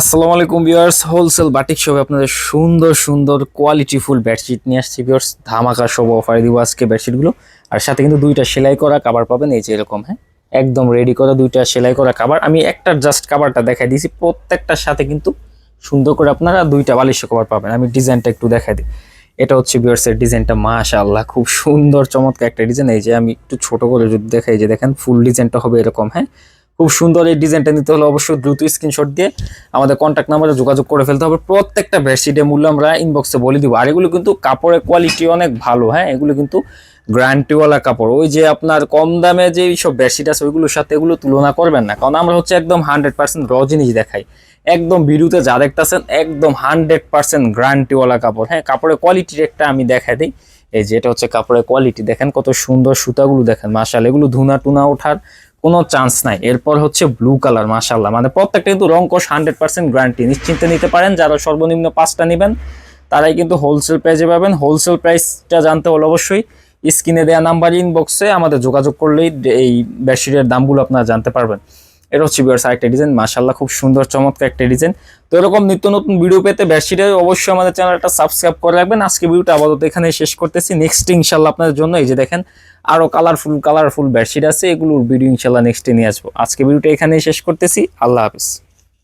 আসসালামু আলাইকুম viewers wholesale batik শপে আপনাদের সুন্দর সুন্দর কোয়ালিটি ফুল বেডশিট নিয়ে আসছি ভিউয়ার্স। ধামাকা সব অফারে দিব আজকে বেডশিটগুলো আর সাথে কিন্তু দুইটা সেলাই করা কাবার পাবেন, এই যে এরকম হ্যাঁ? একদম রেডি করা দুইটা সেলাই করা কাবার আমি একটার জাস্ট কাবারটা দেখাই দিয়েছি, প্রত্যেকটার সাথে কিন্তু সুন্দর করে আপনারা দুইটা বালিশ কভার পাবেন। আমি ডিজাইনটা একটু দেখাই দিই। এটা হচ্ছে বিয়ার্সের ডিজাইনটা মাশাআল্লাহ, খুব সুন্দর চমৎকার একটা ডিজাইন এই যে আমি একটু ছোট করে যদি দেখাই যে দেখেন ফুল ডিজাইনটা হবে এরকম হ্যাঁ? খুব সুন্দর এই ডিজাইনটা নিতে হলে অবশ্যই দ্রুত স্ক্রিনশট দিয়ে আমাদের কন্ট্যাক্ট নাম্বারে যোগাযোগ করে ফেলতে হবে। প্রত্যেকটা বেডশিটের মূল্য আমরা ইনবক্সে বলে দিব। আর এগুলো কিন্তু কাপড়ের কোয়ালিটি অনেক ভালো হ্যাঁ? এগুলো কিন্তু গ্যারান্টিওয়ালা কাপড়। ওই যে আপনার কম দামে যে সব বেডশিট আছে, ওইগুলোর সাথে এগুলো তুলনা করবেন না। কারণ আমরা হচ্ছে একদম হান্ড্রেড পার্সেন্ট র জিনিস দেখাই। একদম ভিডিওতে যা দেখতেছেন, একদম হান্ড্রেড পার্সেন্ট গ্যারান্টিওয়ালা কাপড় হ্যাঁ? কাপড়ের কোয়ালিটির একটা আমি দেখাই দিই। এই যে এটা হচ্ছে কাপড়ের কোয়ালিটি দেখেন কত সুন্দর সুতাগুলো দেখেন মাশাল এগুলো ধুনা টুনা ওঠার কোনো চান্স নাই। এরপর হচ্ছে ব্লু কালার মাসাল্লাহ মানে প্রত্যেকটা কিন্তু রং কোষ হান্ড্রেড পার্সেন্ট গ্যারান্টি নিশ্চিন্তে নিতে পারেন, যারা সর্বনিম্ন পাঁচটা নেবেন, তারাই কিন্তু হোলসেল প্রাইসে পাবেন। হোলসেল প্রাইসটা জানতে হলে অবশ্যই স্ক্রিনে দেওয়া নাম্বার ইনবক্সে আমাদের যোগাযোগ করলেই এই বেডশিটের দামগুলো আপনারা জানতে পারবেন। এটা হচ্ছে বিয়ার্স আরেকটা ডিজাইন মাশাল্লাহ খুব সুন্দর, চমৎকার একটা ডিজাইন তো এরকম নিত্য নতুন ভিডিও পেতে ব্যাসিটা অবশ্যই আমাদের চ্যানেলটা সাবস্ক্রাইব করে রাখবেন। আজকে ভিডিওটা আপাতত এখানে শেষ করতেছি। নেক্সট ইনশাল্লাহ আপনাদের জন্য এই যে দেখেন আরও কালারফুল কালারফুল বেডশিট আছে। এগুলোর ভিডিও ইনশাল্লাহ নেক্সটে নিয়ে আসব। আজকে ভিডিওটা এখানেই শেষ করতেছি। আল্লাহ হাফিজ।